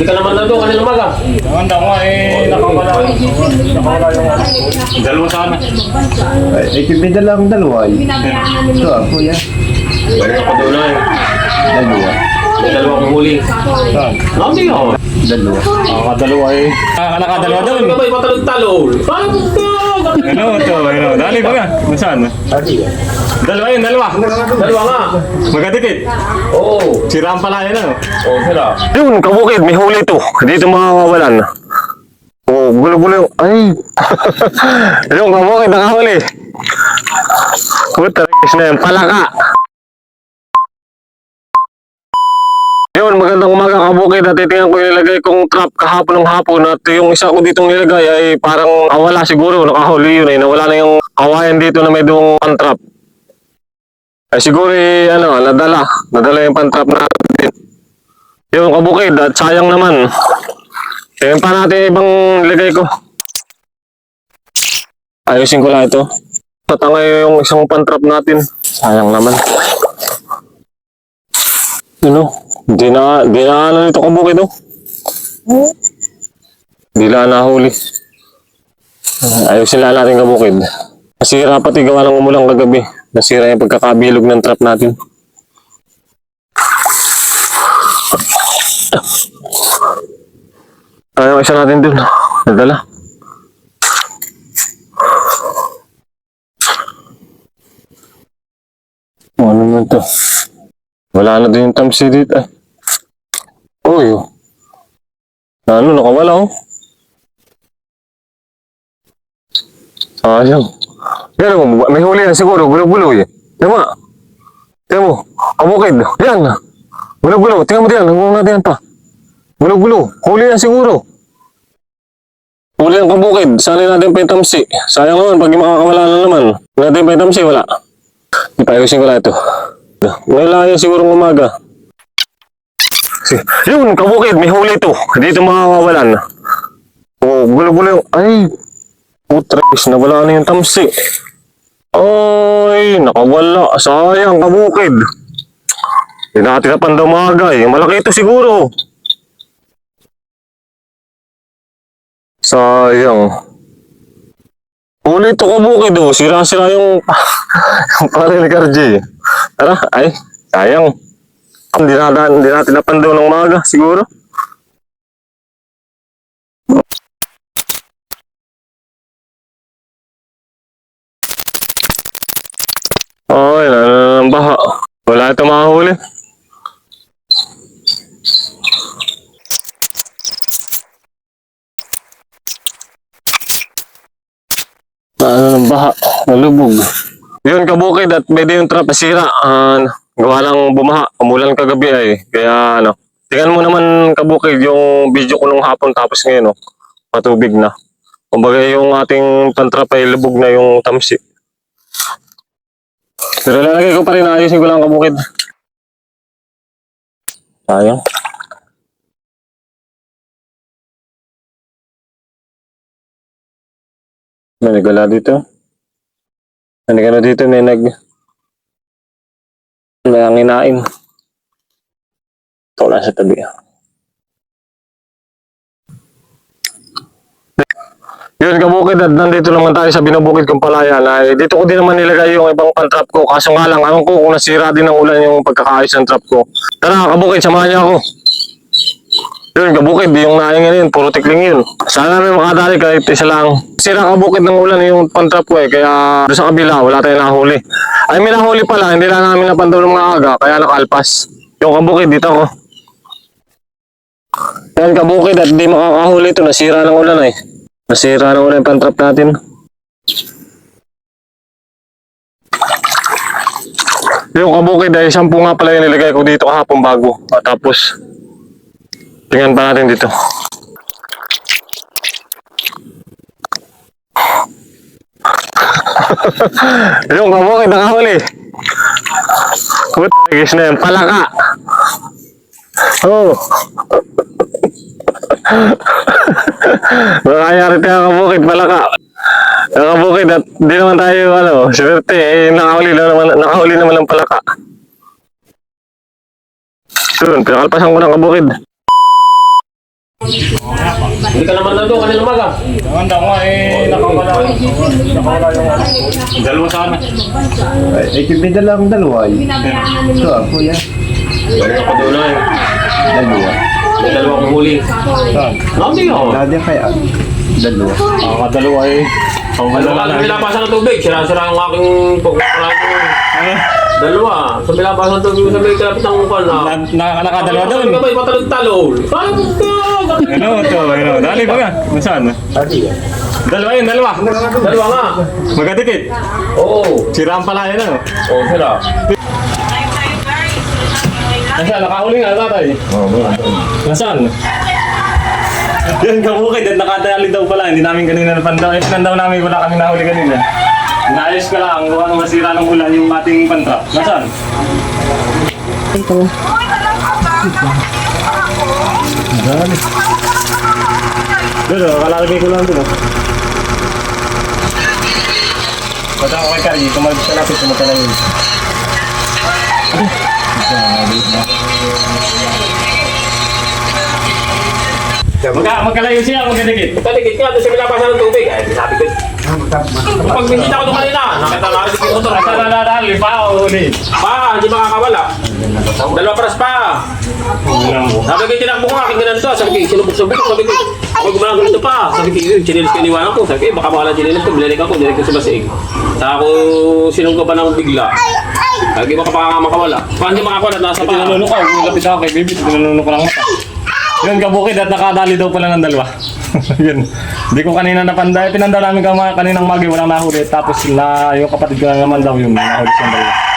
Hindi ka naman nandun kanina umaga. Ang ko eh, nakawala. Nakawala yung dalawa sana. Ay, may dala akong dalawa eh. Ito ah, kuya. Wala ka doon na eh. Dalawa. May dalawang huli. Saan? Hindi ako. Dalawa. Nakakadalawa eh. Ah, nakakadalawa doon. Ikaw ba yung matalog-talog? Paano ka? Ano ito? Ano? Dali ba nga? Saan? Dalawa yun, dalawa. Dalawa nga. Magkadikit. Oo. Siraan pala yun ano. Oo, sila. Yun, kabukid, may huli to. Dito makakawalan. Oh, gulo-gulo yung... Ay! yung kabukid, nakahuli. Puta, rin na yan. Palaka! Yun, magandang umaga kabukid. At titingnan ko nilagay kong trap kahapon ng hapon. At yung isa ko ditong nilagay ay parang nawala siguro. Nakahuli yun eh. Nawala na yung kawayan dito na may doong pantrap. Ay siguro eh, ano, nadala. Nadala yung pantrap natin. Yung kabukid at sayang naman. Tingnan pa natin ibang lagay ko. Ayusin ko lang ito. Tatangay yung isang pantrap natin. Sayang naman. Ano? Di na, di na ano nito kabukid oh. Di na nahuli. Ayusin lang natin kabukid. Nasira pati gawa ng umulang kagabi. Nasira yung pagkakabilog ng trap natin. Ayaw isa natin dun. Nadala. Ano naman to? Wala na din yung tamsi dito. Ay. Uy. oh. Ano, nakawala oh. Sayang. Yan mo, may huli na siguro. Gulo-gulo eh. Tama. Tingnan mo. Kabukid. Yan. Gulo-gulo. Tingnan mo diyan. Nangunga natin pa. Gulo-gulo. Huli na siguro. Huli ng kabukid. Sali natin pa yung tamsi. Sayang naman pag makakawala na naman. Natin pa yung tamsi. Wala. Ipayusin ko lang ito. Wala yan siguro umaga. Yun, kabukid. May huli to. Dito makakawalan. Oh, gulo-gulo. Ay. Putres. Nawala na yung tamsi. Ay, nakawala. Sayang, kabukid. Hindi natin na pandamagay. Malaki ito siguro. Sayang. Ulit ito kabukid oh. Sira-sira yung yung pare ni. Tara, ay, sayang. Hindi natin, hindi natin napandaw ng maga, siguro. Na ng baha. Wala ito makahuli. Ano ng baha, nalubog. Yun kabukid at pwede yung trap nasira. Ah, gawa lang bumaha, umulan kagabi ay. Kaya ano, tingnan mo naman kabukid yung video ko nung hapon tapos ngayon oh, matubig na. Kumbaga yung ating pantrap ay lubog na yung tamsi. Pero lalagay ko pa rin, ayusin ko lang kabukid. Sayang. May nagala dito. Ano ka na dito, may nag... May anginain. Ito lang sa tabi. Yun, kabukid at nandito naman tayo sa binabukid kong palayan. Ay, dito ko din naman nilagay yung ibang pantrap ko. Kaso nga lang, alam ko kung nasira din ng ulan yung pagkakaayos ng trap ko. Tara, kabukid, samahan niyo ako. Yun, kabukid, yung naing yun, puro tikling yun. Sana may makadali kahit isa lang. Sira kabukid ng ulan yung pantrap ko eh, kaya doon sa kabila, wala tayong nahuli. Ay, may nahuli pala, hindi lang namin napandaw ng mga aga, kaya nakalpas. Yung kabukid, dito ako. Yan, kabukid, at di makakahuli ito, nasira ng ulan eh. Nasira ng ulan yung pantrap natin. Yung kabukid ay sampu nga pala yung nilagay ko dito kahapon bago. At tapos, tingnan pa natin dito. yung kabukid nakahuli. Puta, guys na yan. Palaka. Oh. Makayari tayo kabukid, palaka. Nakabukid at di naman tayo, ano, swerte, eh, nakahuli na naman, nakahuli naman ng palaka. Yun, pinakalpasan ko ng kabukid. Hindi ka naman nandun kanina umaga. Ang handa ko nga eh, nakawala. Nakawala yung ano. Dalawa sana. Ay, ipipitan lang ang dalawa eh. Ito ah, kuya. Wala ko doon na eh. Dalawa. May dalawang huli. Saan? Hindi oh. Dati kaya. Dalawa. Ang kadalawa eh. Ang na. sa bilabasan ng tubig? Sira-sira ang aking pagkakalato. Dalawa. Sa bilabasan ng tubig, sa may kalapit ng mukha na. Na, na, nakadalawa doon. Ba, ipatalog-talog. Parang ka. Ano ito? Ano? Dali ba nga? Saan? Dalawa yun, dalawa. Dalawa nga. Magkadikit. Oo. Siraan pala yan ano. Oo, sira. Nasaan? Nakahuli nga tatay. Nasaan? Yan kabukid at nakatali daw pala. Hindi namin kanina napandaw. Eh, pinandaw namin wala kami nahuli kanina. Naayos ka lang. Gawa ng masira ng ulan yung ating pantra. Nasaan? Dali. Doon, kalalagay ko lang doon. oh. Basta ako kay Kari, tumalabas ka natin, tumalabas na yun. Magka, magkalayo siya, magkadikit. Taligid ka doon sa bilabasan ng tubig. Ay, sabi ko. Pag binisita ko doon kanina, nakita na ako yung motor. Asa na nadali pa o huli? Pa, hindi makakawala. Dalawa paras pa. Sabi ko, tinakbo ko aking ganun to. Sabi ko, sinubok-subok ko. Sabi ko, ako gumalang ganito pa. Sabi ko, yun, chinilis ko iniwanan ko. Sabi ko, eh, baka mawala chinilis ko. Bilinig ako, bilinig ko sa basig. Saka ako sinunggo pa ng bigla. Sabi ko, baka makawala. Baka hindi makakawala, nasa pa. Tinanunok ako, lapit ako kay baby, tinanunok ko lang mata. Yun, kabukid at nakadali daw pala ng dalawa. Yun. Hindi ko kanina napanday. Pinanda namin kama kaninang magi, walang nahuli. Tapos na yung kapatid ko na naman daw yung nahuli siyang dalawa.